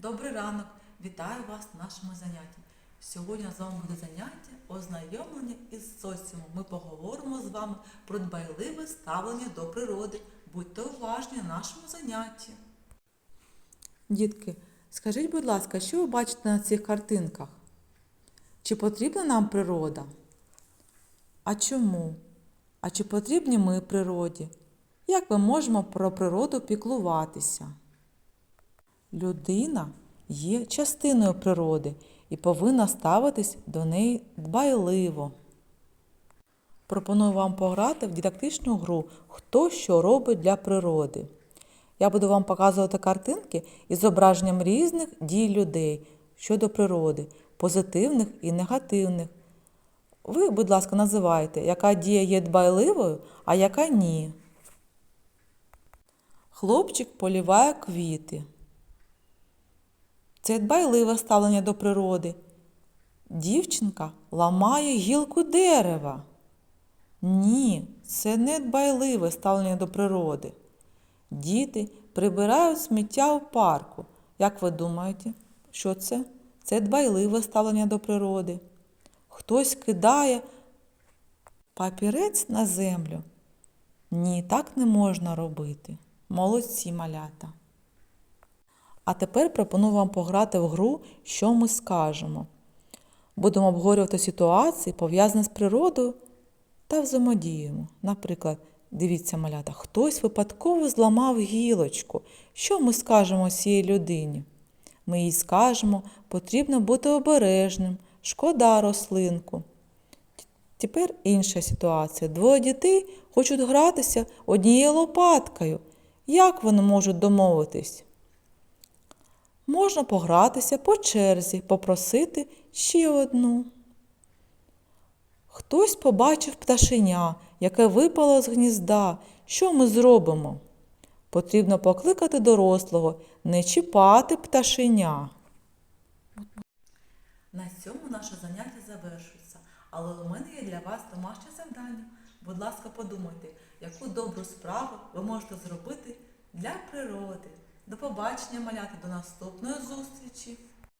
Добрий ранок! Вітаю вас на нашому занятті. Сьогодні з вами буде заняття ознайомлення із соціумом. Ми поговоримо з вами про дбайливе ставлення до природи. Будьте уважні на нашому занятті. Дітки, скажіть, будь ласка, що ви бачите на цих картинках? Чи потрібна нам природа? А чому? А чи потрібні ми природі? Як ми можемо про природу піклуватися? Людина є частиною природи і повинна ставитись до неї дбайливо. Пропоную вам пограти в дидактичну гру Хто що робить для природи. Я буду вам показувати картинки із зображенням різних дій людей щодо природи, позитивних і негативних. Ви, будь ласка, називайте, яка дія є дбайливою, а яка ні. Хлопчик поліває квіти. Це дбайливе ставлення до природи. Дівчинка ламає гілку дерева. Ні, це не дбайливе ставлення до природи. Діти прибирають сміття у парку. Як ви думаєте, що це? Це дбайливе ставлення до природи. Хтось кидає папірець на землю. Ні, так не можна робити. Молодці малята. А тепер пропоную вам пограти в гру, що ми скажемо. Будемо обговорювати ситуації, пов'язані з природою та взаємодіємо. Наприклад, дивіться, малята, хтось випадково зламав гілочку. Що ми скажемо цій людині? Ми їй скажемо, потрібно бути обережним, шкода рослинку. Тепер інша ситуація. Двоє дітей хочуть гратися однією лопаткою. Як вони можуть домовитись? Можна погратися по черзі, попросити ще одну. Хтось побачив пташеня, яке випало з гнізда. Що ми зробимо? Потрібно покликати дорослого, не чіпати пташеня. На цьому наше заняття завершується, але у мене є для вас домашнє завдання. Будь ласка, подумайте, яку добру справу ви можете зробити для природи. До побачення, маляти, до наступної зустрічі!